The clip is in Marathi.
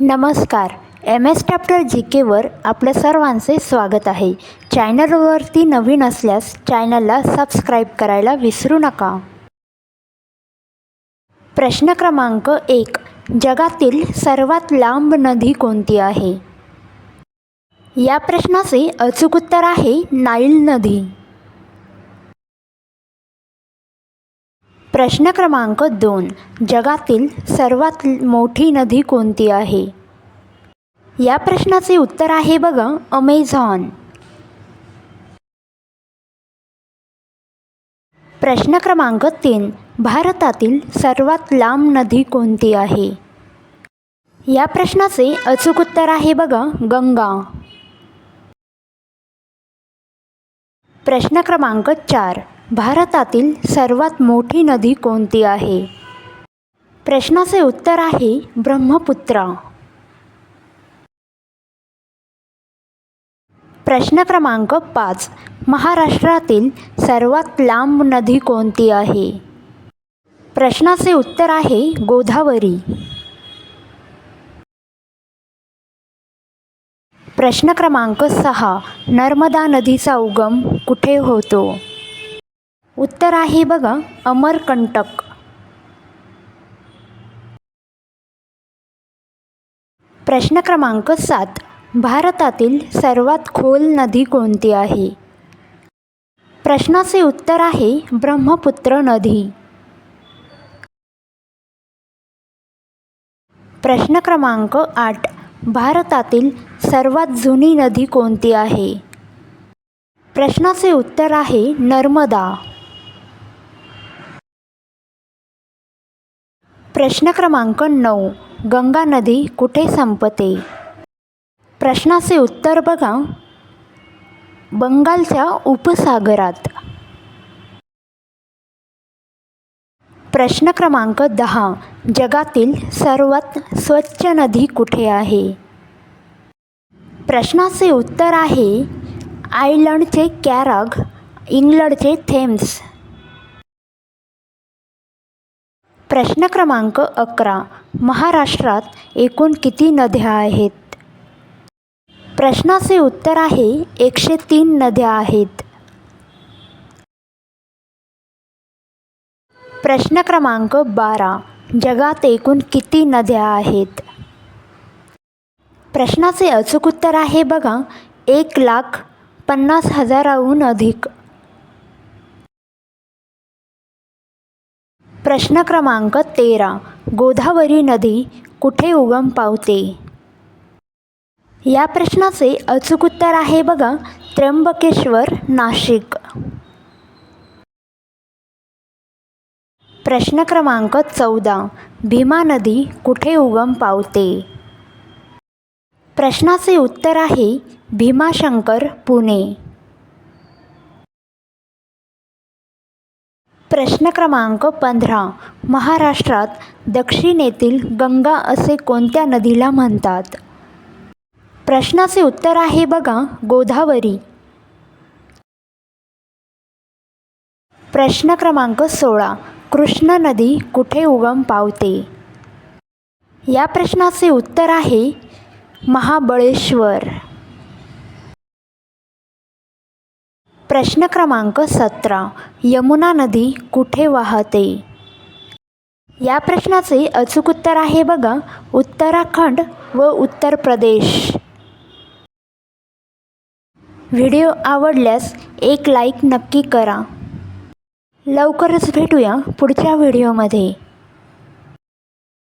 नमस्कार. एम एस टॅप्टर जी केवर आपल्या सर्वांचे स्वागत आहे. चॅनलवरती नवीन असल्यास चॅनलला सबस्क्राईब करायला विसरू नका. प्रश्न क्रमांक एक. जगातील सर्वात लांब नदी कोणती आहे? या प्रश्नाचे अचूक उत्तर आहे नाईल नदी. प्रश्न क्रमांक दोन. जगातील सर्वात मोठी नदी कोणती आहे? या प्रश्नाचे उत्तर आहे बघा अमेझॉन. प्रश्न क्रमांक तीन. भारतातील सर्वात लांब नदी कोणती आहे? या प्रश्नाचे अचूक उत्तर आहे बघा गंगा. प्रश्न क्रमांक चार. भारतातील सर्वात मोठी नदी कोणती आहे? प्रश्नाचे उत्तर आहे ब्रह्मपुत्रा. प्रश्न क्रमांक पाच. महाराष्ट्रातील सर्वात लांब नदी कोणती आहे? प्रश्नाचे उत्तर आहे गोदावरी. प्रश्न क्रमांक सहा. नर्मदा नदीचा उगम कुठे होतो? उत्तर आहे बघा अमरकंटक प्रश्न क्रमांक सात. भारतातील सर्वात खोल नदी कोणती आहे? प्रश्नाचे उत्तर आहे ब्रह्मपुत्र नदी. प्रश्न क्रमांक आठ. भारतातील सर्वात जुनी नदी कोणती आहे? प्रश्नाचे उत्तर आहे नर्मदा. प्रश्न क्रमांक नऊ गंगा नदी कुठे संपते? प्रश्नाचे उत्तर बघा. बंगालच्या उपसागरात. प्रश्न क्रमांक दहा जगातील सर्वात स्वच्छ नदी कुठे आहे? प्रश्नाचे उत्तर आहे आयर्लंडचे कॅरग इंग्लंडचे थेम्स. प्रश्न क्रमांक अकरा महाराष्ट्रात एकूण किती नद्या आहेत? प्रश्नाचे उत्तर आहे एकशे तीन नद्या आहेत. प्रश्न क्रमांक बारा जगात एकूण किती नद्या आहेत? प्रश्नाचे अचूक उत्तर आहे बघा एक लाख पन्नास हजाराहून अधिक. प्रश्न क्रमांक तेरा गोदावरी नदी कुठे उगम पावते? या प्रश्नाचे अचूक उत्तर आहे बघा त्र्यंबकेश्वर नाशिक. प्रश्न क्रमांक चौदा भीमा नदी कुठे उगम पावते? प्रश्नाचे उत्तर आहे भीमाशंकर पुणे. प्रश्न क्रमांक पंधरा. महाराष्ट्रात दक्षिणेतील गंगा असे कोणत्या नदीला म्हणतात? प्रश्नाचे उत्तर आहे बघा गोदावरी. प्रश्न क्रमांक सोळा. कृष्णा नदी कुठे उगम पावते? या प्रश्नाचे उत्तर आहे महाबळेश्वर. प्रश्न क्रमांक सतरा यमुना नदी कुठे वाहते? या प्रश्नाचे अचूक उत्तर आहे बघा उत्तराखंड व उत्तर प्रदेश. व्हिडिओ आवडल्यास एक लाईक नक्की करा. लवकरच भेटूया पुढच्या व्हिडिओमध्ये.